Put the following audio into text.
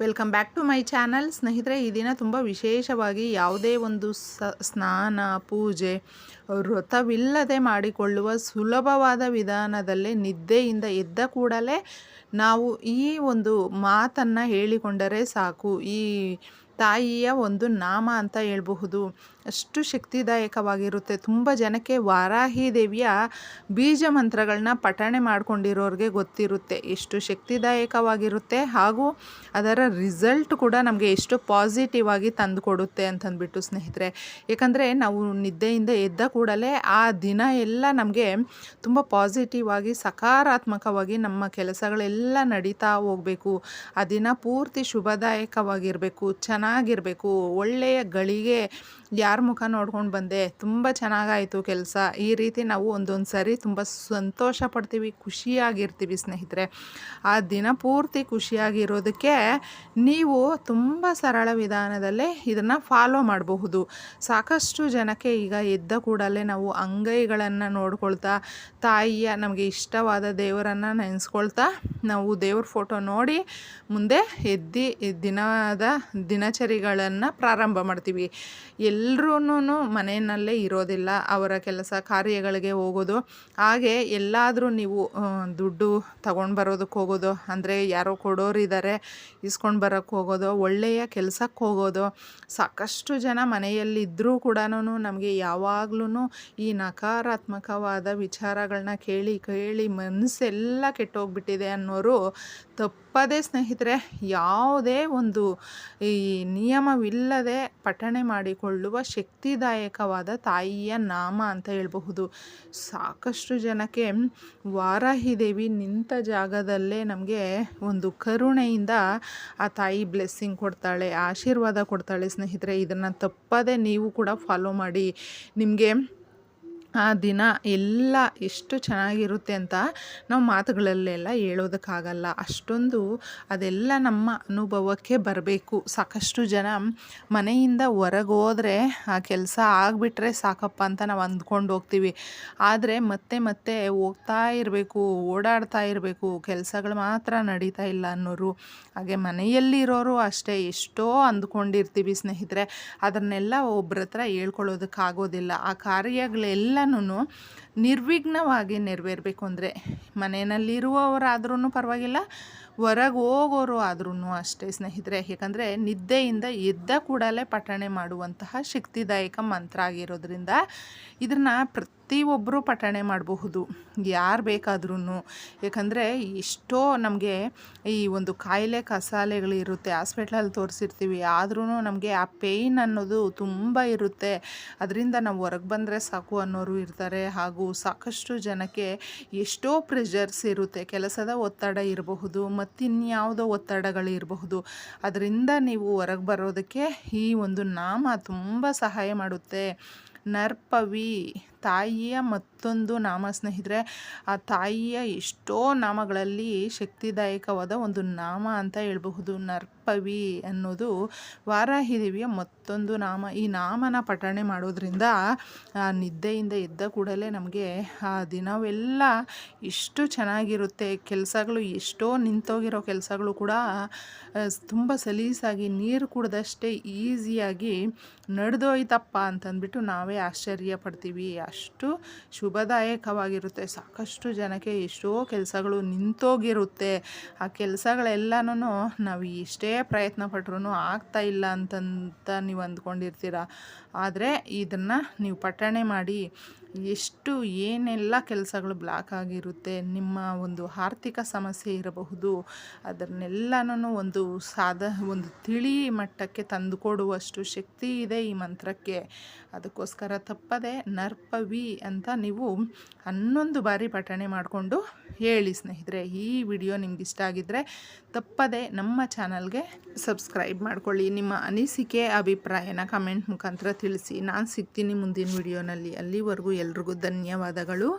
Welcome back to my channel. ಸ್ನೇಹಿತರೆ, ಈ ದಿನ ತುಂಬ ವಿಶೇಷವಾಗಿ ಯಾವುದೇ ಒಂದು ಸ, ಸ್ನಾನ, ಪೂಜೆ, ವ್ರತವಿಲ್ಲದೆ ಮಾಡಿಕೊಳ್ಳುವ ಸುಲಭವಾದ ವಿಧಾನದಲ್ಲೇ ನಿದ್ದೆಯಿಂದ ಎದ್ದ ಕೂಡಲೇ ನಾವು ಈ ಒಂದು ಮಾತನ್ನು ಹೇಳಿಕೊಂಡರೆ ಸಾಕು. ಈ ತಾಯಿಯ ಒಂದು ನಾಮ ಅಂತ ಹೇಳಬಹುದು. ಅಷ್ಟು ಶಕ್ತಿದಾಯಕವಾಗಿರುತ್ತೆ. ತುಂಬ ಜನಕ್ಕೆ ವಾರಾಹಿ ದೇವಿಯ ಬೀಜ ಮಂತ್ರಗಳನ್ನ ಪಠಣೆ ಮಾಡಿಕೊಂಡಿರೋರಿಗೆ ಗೊತ್ತಿರುತ್ತೆ. ಎಷ್ಟು ಶಕ್ತಿದಾಯಕವಾಗಿರುತ್ತೆ. ಹಾಗೂ ಅದರ ರಿಸಲ್ಟ್ ಕೂಡ ನಮಗೆ ಎಷ್ಟು ಪಾಸಿಟಿವ್ ಆಗಿ ತಂದು ಕೊಡುತ್ತೆ ಅಂತಂದ್ಬಿಟ್ಟು ಸ್ನೇಹಿತರೆ. ಏಕೆಂದರೆ ನಾವು ನಿದ್ದೆಯಿಂದ ಎದ್ದ ಕೂಡಲೇ ಆ ದಿನ ಎಲ್ಲ ನಮಗೆ ತುಂಬ ಪಾಸಿಟಿವ್ ಆಗಿ ಸಕಾರಾತ್ಮಕವಾಗಿ ನಮ್ಮ ಕೆಲಸಗಳೆಲ್ಲ ನಡೀತಾ ಹೋಗಬೇಕು. ಆ ದಿನ ಪೂರ್ತಿ ಶುಭದಾಯಕವಾಗಿರಬೇಕು. ಚೆನ್ನಾಗಿರಬೇಕು. ಒಳ್ಳೆಯ ಗಳಿಗೆ ಯಾರ ಮುಖ ನೋಡ್ಕೊಂಡು ಬಂದೆ, ತುಂಬ ಚೆನ್ನಾಗಾಯಿತು ಕೆಲಸ. ಈ ರೀತಿ ನಾವು ಒಂದೊಂದು ಸರಿ ತುಂಬ ಸಂತೋಷ ಪಡ್ತೀವಿ, ಖುಷಿಯಾಗಿರ್ತೀವಿ ಸ್ನೇಹಿತರೆ. ಆ ದಿನ ಪೂರ್ತಿ ಖುಷಿಯಾಗಿರೋದಕ್ಕೆ ನೀವು ತುಂಬ ಸರಳ ವಿಧಾನದಲ್ಲೇ ಇದನ್ನು ಫಾಲೋ ಮಾಡಬಹುದು. ಸಾಕಷ್ಟು ಜನಕ್ಕೆ ಈಗ ಎದ್ದ ಕೂಡಲೇ ನಾವು ಅಂಗೈಗಳನ್ನು ನೋಡ್ಕೊಳ್ತಾ, ತಾಯಿಯ ನಮಗೆ ಇಷ್ಟವಾದ ದೇವರನ್ನು ನೆನೆಸ್ಕೊಳ್ತಾ, ನಾವು ದೇವ್ರ ಫೋಟೋ ನೋಡಿ ಮುಂದೆ ಎದ್ದು, ದಿನದ ದಿನಚರಿಗಳನ್ನು ಪ್ರಾರಂಭ ಮಾಡ್ತೀವಿ. ಎಲ್ಲರೂ ಮನೆಯಲ್ಲೇ ಇರೋದಿಲ್ಲ, ಅವರ ಕೆಲಸ ಕಾರ್ಯಗಳಿಗೆ ಹೋಗೋದು. ಹಾಗೆ ಎಲ್ಲಾದರೂ ನೀವು ದುಡ್ಡು ತಗೊಂಡು ಬರೋದಕ್ಕೆ ಹೋಗೋದು, ಅಂದರೆ ಯಾರೋ ಕೊಡೋರಿದ್ದಾರೆ ಇಸ್ಕೊಂಡು ಬರೋಕ್ಕೆ ಹೋಗೋದು, ಒಳ್ಳೆಯ ಕೆಲಸಕ್ಕೆ ಹೋಗೋದು. ಸಾಕಷ್ಟು ಜನ ಮನೆಯಲ್ಲಿದ್ದರೂ ಕೂಡ ನಮಗೆ ಯಾವಾಗ್ಲೂ ಈ ನಕಾರಾತ್ಮಕವಾದ ವಿಚಾರಗಳನ್ನ ಕೇಳಿ ಕೇಳಿ ಮನಸ್ಸೆಲ್ಲ ಕೆಟ್ಟೋಗ್ಬಿಟ್ಟಿದೆ ಅನ್ನೋರು ತಪ್ಪದೇ ಸ್ನೇಹಿತರೆ, ಯಾವುದೇ ಒಂದು ಈ ನಿಯಮವಿಲ್ಲದೆ ಪಠಣೆ ಮಾಡಿಕೊಳ್ಳುವ ಶಕ್ತಿದಾಯಕವಾದ ತಾಯಿಯ ನಾಮ ಅಂತ ಹೇಳಬಹುದು. ಸಾಕಷ್ಟು ಜನಕ್ಕೆ ವಾರಾಹಿ ದೇವಿ ನಿಂತ ಜಾಗದಲ್ಲೇ ನಮಗೆ ಒಂದು ಕರುಣೆಯಿಂದ ಆ ತಾಯಿ ಬ್ಲೆಸ್ಸಿಂಗ್ ಕೊಡ್ತಾಳೆ, ಆಶೀರ್ವಾದ ಕೊಡ್ತಾಳೆ ಸ್ನೇಹಿತರೆ. ಇದನ್ನು ತಪ್ಪದೇ ನೀವು ಕೂಡ ಫಾಲೋ ಮಾಡಿ. ನಿಮಗೆ ಆ ದಿನ ಎಲ್ಲ ಎಷ್ಟು ಚೆನ್ನಾಗಿರುತ್ತೆ ಅಂತ ನಾವು ಮಾತುಗಳಲ್ಲೆಲ್ಲ ಹೇಳೋದಕ್ಕಾಗಲ್ಲ. ಅಷ್ಟೊಂದು ಅದೆಲ್ಲ ನಮ್ಮ ಅನುಭವಕ್ಕೆ ಬರಬೇಕು. ಸಾಕಷ್ಟು ಜನ ಮನೆಯಿಂದ ಹೊರಗೆ ಹೋದರೆ ಆ ಕೆಲಸ ಆಗಿಬಿಟ್ರೆ ಸಾಕಪ್ಪ ಅಂತ ನಾವು ಅಂದ್ಕೊಂಡು ಹೋಗ್ತೀವಿ. ಆದರೆ ಮತ್ತೆ ಮತ್ತೆ ಹೋಗ್ತಾ ಇರಬೇಕು, ಓಡಾಡ್ತಾ ಇರಬೇಕು, ಕೆಲಸಗಳು ಮಾತ್ರ ನಡೀತಾ ಇಲ್ಲ ಅನ್ನೋರು. ಹಾಗೆ ಮನೆಯಲ್ಲಿರೋರು ಅಷ್ಟೇ ಎಷ್ಟೋ ಅಂದ್ಕೊಂಡಿರ್ತೀವಿ ಸ್ನೇಹಿತರೆ. ಅದನ್ನೆಲ್ಲ ಒಬ್ಬರ ಹತ್ರ ಹೇಳ್ಕೊಳ್ಳೋದಕ್ಕಾಗೋದಿಲ್ಲ. ಆ ಕಾರ್ಯಗಳೆಲ್ಲ ಎಲ್ಲನೂ ನಿರ್ವಿಘ್ನವಾಗಿ ನೆರವೇರಬೇಕು ಅಂದರೆ ಮನೆಯಲ್ಲಿರುವವರಾದ್ರೂ ಪರವಾಗಿಲ್ಲ ಹೊರಗೆ ಹೋಗೋರು ಆದ್ರೂ ಅಷ್ಟೇ ಸ್ನೇಹಿತರೆ. ಯಾಕಂದರೆ ನಿದ್ದೆಯಿಂದ ಎದ್ದ ಕೂಡಲೇ ಪಠಣೆ ಮಾಡುವಂತಹ ಶಕ್ತಿದಾಯಕ ಮಂತ್ರ ಆಗಿರೋದ್ರಿಂದ ಇದನ್ನು ಪ್ರತಿಯೊಬ್ಬರೂ ಪಠಣೆ ಮಾಡಬಹುದು. ಯಾರು ಬೇಕಾದ್ರೂ ಯಾಕಂದರೆ ಎಷ್ಟೋ ನಮಗೆ ಈ ಒಂದು ಕಾಯಿಲೆ ಕಸಾಲೆಗಳಿರುತ್ತೆ ಹಾಸ್ಪಿಟ್ಲಲ್ಲಿ ತೋರಿಸಿರ್ತೀವಿ ಆದ್ರೂ ನಮಗೆ ಆ ಪೇಯ್ನ್ ಅನ್ನೋದು ತುಂಬ ಇರುತ್ತೆ. ಅದರಿಂದ ನಾವು ಹೊರಗೆ ಬಂದರೆ ಸಾಕು ಅನ್ನೋರು ಇರ್ತಾರೆ. ಹಾಗೂ ಸಾಕಷ್ಟು ಜನಕ್ಕೆ ಎಷ್ಟೋ ಪ್ರೆಷರ್ಸ್ ಇರುತ್ತೆ. ಕೆಲಸದ ಒತ್ತಡ ಇರಬಹುದು ಮತ್ತಿನ್ಯಾವುದೋ ಒತ್ತಡಗಳಿರಬಹುದು. ಅದರಿಂದ ನೀವು ಹೊರಗೆ ಬರೋದಕ್ಕೆ ಈ ಒಂದು ನಾಮ ತುಂಬ ಸಹಾಯ ಮಾಡುತ್ತೆ. ನರ್ಪವಿ ತಾಯಿಯ ಮತ್ತೊಂದು ನಾಮ ಸ್ನೇಹಿತರೆ, ಆ ತಾಯಿಯ ಎಷ್ಟೋ ನಾಮಗಳಲ್ಲಿ ಶಕ್ತಿದಾಯಕವಾದ ಒಂದು ನಾಮ ಅಂತ ಹೇಳಬಹುದು. ನರ್ಪವಿ ಅನ್ನೋದು ವಾರಾಹಿದೇವಿಯ ಮತ್ತೊಂದು ನಾಮ. ಈ ನಾಮನ ಪಠಣೆ ಮಾಡೋದ್ರಿಂದ ನಿದ್ದೆಯಿಂದ ಎದ್ದ ಕೂಡಲೇ ನಮಗೆ ಆ ದಿನವೆಲ್ಲ ಎಷ್ಟು ಚೆನ್ನಾಗಿರುತ್ತೆ. ಕೆಲಸಗಳು ಎಷ್ಟೋ ನಿಂತೋಗಿರೋ ಕೆಲಸಗಳು ಕೂಡ ತುಂಬ ಸಲೀಸಾಗಿ, ನೀರು ಕುಡ್ದಷ್ಟೇ ಈಸಿಯಾಗಿ ನಡೆದೋಯ್ತಪ್ಪ ಅಂತಂದ್ಬಿಟ್ಟು ನಾವೇ ಆಶ್ಚರ್ಯ ಪಡ್ತೀವಿ. ಅಷ್ಟು ಶುಭದಾಯಕವಾಗಿರುತ್ತೆ. ಸಾಕಷ್ಟು ಜನಕ್ಕೆ ಎಷ್ಟೋ ಕೆಲಸಗಳು ನಿಂತೋಗಿರುತ್ತೆ. ಆ ಕೆಲಸಗಳೆಲ್ಲನೂ ನಾವು ಎಷ್ಟೇ ಪ್ರಯತ್ನ ಪಟ್ಟರು ಆಗ್ತಾ ಇಲ್ಲ ಅಂತಂತ ನೀವು ಅಂದ್ಕೊಂಡಿರ್ತೀರ? ಆದರೆ ಇದನ್ನು ನೀವು ಪಠಣೆ ಮಾಡಿ ಎಷ್ಟು ಏನೆಲ್ಲ ಕೆಲಸಗಳು ಬ್ಲಾಕ್ ಆಗಿರುತ್ತೆ, ನಿಮ್ಮ ಒಂದು ಆರ್ಥಿಕ ಸಮಸ್ಯೆ ಇರಬಹುದು ಅದನ್ನೆಲ್ಲನೂ ಒಂದು ಸಾಧ, ಒಂದು ತಿಳಿ ಮಟ್ಟಕ್ಕೆ ತಂದುಕೊಡುವಷ್ಟು ಶಕ್ತಿ ಇದೆ ಈ ಮಂತ್ರಕ್ಕೆ. ಅದಕ್ಕೋಸ್ಕರ ತಪ್ಪದೆ ನರ್ಪವಿ ಅಂತ ನೀವು ಹನ್ನೊಂದು ಬಾರಿ ಪಠಣೆ ಮಾಡಿಕೊಂಡು ಹೇಳಿ ಸ್ನೇಹಿತರೆ. ಈ ವಿಡಿಯೋ ನಿಮ್ಗೆ ಇಷ್ಟ ಆಗಿದ್ದರೆ ತಪ್ಪದೆ ನಮ್ಮ ಚಾನಲ್ಗೆ ಸಬ್ಸ್ಕ್ರೈಬ್ ಮಾಡ್ಕೊಳ್ಳಿ. ನಿಮ್ಮ ಅನಿಸಿಕೆ, ಅಭಿಪ್ರಾಯನ ಕಮೆಂಟ್ ಮುಖಾಂತರ ತಿಳಿಸಿ. ನಾನು ಸಿಗ್ತೀನಿ ಮುಂದಿನ ವಿಡಿಯೋನಲ್ಲಿ. ಅಲ್ಲಿವರೆಗೂ ಎಲ್ರಿಗೂ ಧನ್ಯವಾದಗಳು.